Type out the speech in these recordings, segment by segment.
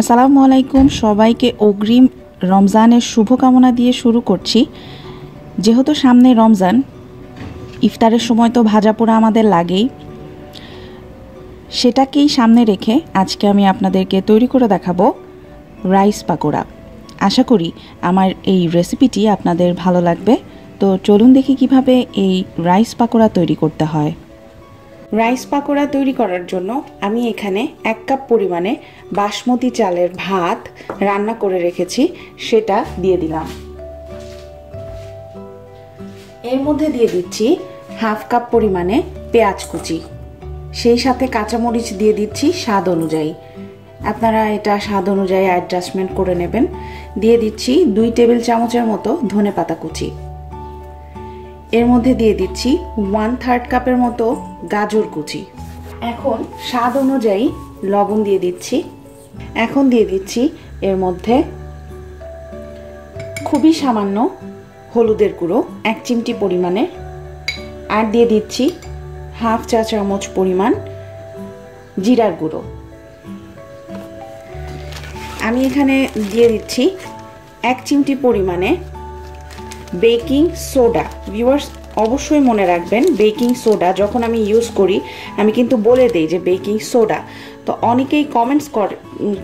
আসসালামু আলাইকুম সবাইকে অগ্রিম রমজানের শুভকামনা দিয়ে শুরু করছি। যেহেতু সামনে রমজান, ইফতারের সময় তো ভাজা পোড়া আমাদের লাগেই। সেটাকেই সামনে রেখে আজকে আমি আপনাদেরকে তৈরি করে দেখাবো রাইস পাকোড়া। আশা করি আমার এই রেসিপিটি আপনাদের ভালো লাগবে। তো চলুন দেখি কীভাবে এই রাইস পাকোড়া তৈরি করতে হয়। রাইস পাকোড়া তৈরি করার জন্য আমি এখানে এক কাপ পরিমাণে বাসমতি চালের ভাত রান্না করে রেখেছি, সেটা দিয়ে দিলাম। এর মধ্যে দিয়ে দিচ্ছি হাফ কাপ পরিমাণে পেঁয়াজ কুচি। সেই সাথে কাঁচামরিচ দিয়ে দিচ্ছি স্বাদ অনুযায়ী। আপনারা এটা স্বাদ অনুযায়ী অ্যাডজাস্টমেন্ট করে নেবেন। দিয়ে দিচ্ছি দুই টেবিল চামচের মতো ধনে পাতা কুচি। এর মধ্যে দিয়ে দিচ্ছি ওয়ান থার্ড কাপের মতো গাজর কুচি। এখন স্বাদ অনুযায়ী লবণ দিয়ে দিচ্ছি। এখন দিয়ে দিচ্ছি এর মধ্যে খুবই সামান্য হলুদের গুঁড়ো, এক চিমটি পরিমাণে। আর দিয়ে দিচ্ছি হাফ চা চামচ পরিমাণ জিরার গুঁড়ো। আমি এখানে দিয়ে দিচ্ছি এক চিমটি পরিমাণে বেকিং সোডা। ভিউয়ার্স অবশ্যই মনে রাখবেন, বেকিং সোডা যখন আমি ইউজ করি, আমি কিন্তু বলে দিই যে বেকিং সোডা। তো অনেকেই কমেন্টস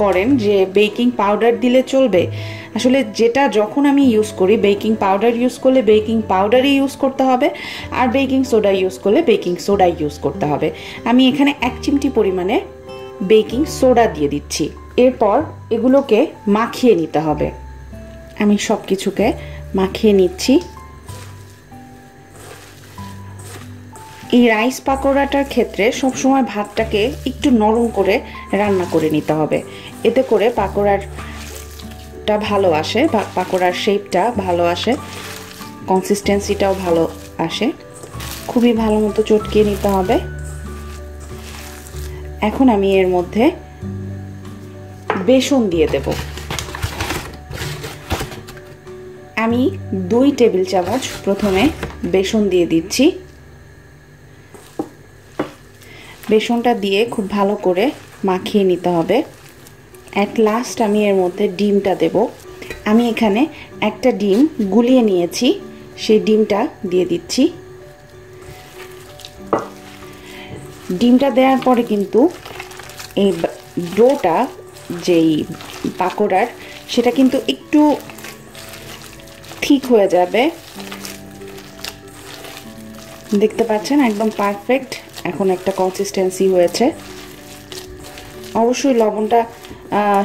করেন যে বেকিং পাউডার দিলে চলবে। আসলে যেটা যখন আমি ইউজ করি, বেকিং পাউডার ইউজ করলে বেকিং পাউডারই ইউজ করতে হবে, আর বেকিং সোডা ইউজ করলে বেকিং সোডা ইউজ করতে হবে। আমি এখানে এক চিমটি পরিমাণে বেকিং সোডা দিয়ে দিচ্ছি। এরপর এগুলোকে মাখিয়ে নিতে হবে। আমি সব কিছুকে মাখিয়ে নিচ্ছি। এই রাইস পাকোড়াটার ক্ষেত্রে সবসময় ভাতটাকে একটু নরম করে রান্না করে নিতে হবে। এতে করে পাকোড়ারটা ভালো আসে পাকোড়ার শেপটা ভালো আসে কনসিস্টেন্সিটাও ভালো আসে। খুবই ভালো মতো চটকিয়ে নিতে হবে। এখন আমি এর মধ্যে বেসন দিয়ে দেব। আমি দুই টেবিল চামচ প্রথমে বেসন দিয়ে দিচ্ছি। বেসনটা দিয়ে খুব ভালো করে মাখিয়ে নিতে হবে। অ্যাট লাস্ট আমি এর মধ্যে ডিমটা দেব। আমি এখানে একটা ডিম গুলিয়ে নিয়েছি। সেই ডিমটা দিয়ে দিচ্ছি। ডিমটা দেওয়ার পরে কিন্তু এই ডোটা যেই পাকোড়ার, সেটা কিন্তু একটু ঠিক হয়ে যাবে। দেখতে পাচ্ছেন, একদম পারফেক্ট এখন একটা কনসিস্টেন্সি হয়েছে। অবশ্যই লবণটা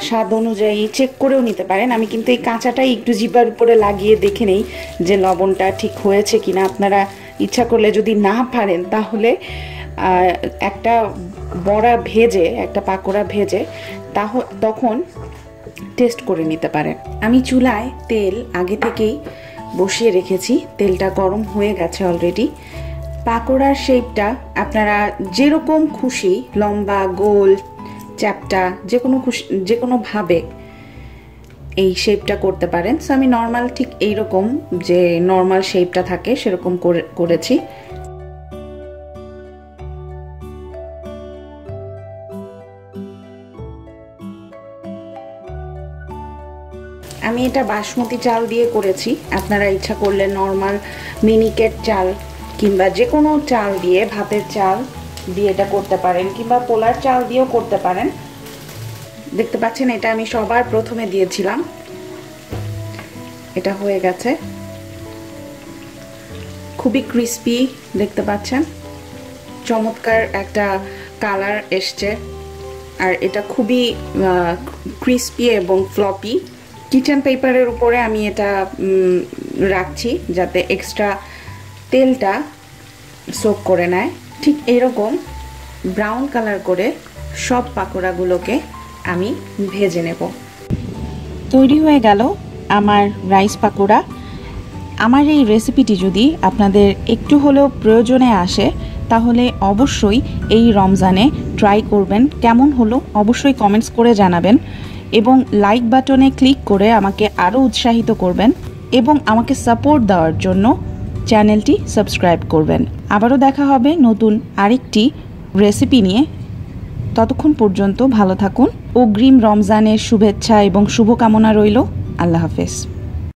স্বাদ অনুযায়ী চেক করেও নিতে পারেন। আমি কিন্তু এই কাঁচাটাই একটু জিবার উপরে লাগিয়ে দেখে নেই যে লবণটা ঠিক হয়েছে কিনা। আপনারা ইচ্ছা করলে যদি না পারেন তাহলে একটা বড়া ভেজে, একটা পাকোড়া ভেজে তাহ, তখন টেস্ট করে নিতে পারেন। আমি চুলায় তেল আগে থেকেই বসিয়ে রেখেছি। তেলটা গরম হয়ে গেছে অলরেডি পাকোড়ার শেপটা আপনারা যেরকম খুশি, লম্বা, গোল, চ্যাপটা যে কোনো খুশি যে কোনোভাবে এই শেপটা করতে পারেন। সো আমি নর্মাল ঠিক এইরকম যে নর্মাল শেপটা থাকে, সেরকম করেছি। আমি এটা বাসমতি চাল দিয়ে করেছি। আপনারা ইচ্ছা করলে নর্মাল মিনিকেট চাল কিংবা যে কোনো চাল দিয়ে, ভাতের চাল দিয়ে এটা করতে পারেন, কিংবা পোলার চাল দিয়েও করতে পারেন। দেখতে পাচ্ছেন, এটা আমি সবার প্রথমে দিয়েছিলাম। এটা হয়ে গেছে। খুবই ক্রিস্পি দেখতে পাচ্ছেন? চমৎকার একটা কালার এসছে। আর এটা খুবই ক্রিস্পি এবং ফ্লপি কিচেন পেপারের উপরে আমি এটা রাখছি যাতে এক্সট্রা তেলটা সোক করে নেয়। ঠিক এরকম ব্রাউন কালার করে সব পাকোড়াগুলোকে আমি ভেজে নেব। তৈরি হয়ে গেল আমার রাইস পাকোড়া। আমার এই রেসিপিটি যদি আপনাদের একটু হলেও প্রয়োজনে আসে, তাহলে অবশ্যই এই রমজানে ট্রাই করবেন। কেমন হলো অবশ্যই কমেন্টস করে জানাবেন এবং লাইক বাটনে ক্লিক করে আমাকে আরও উৎসাহিত করবেন এবং আমাকে সাপোর্ট দেওয়ার জন্য চ্যানেলটি সাবস্ক্রাইব করবেন। আবারও দেখা হবে নতুন আরেকটি রেসিপি নিয়ে। ততক্ষণ পর্যন্ত ভালো থাকুন। অগ্রিম রমজানের শুভেচ্ছা এবং শুভকামনা রইল। আল্লাহ হাফেজ।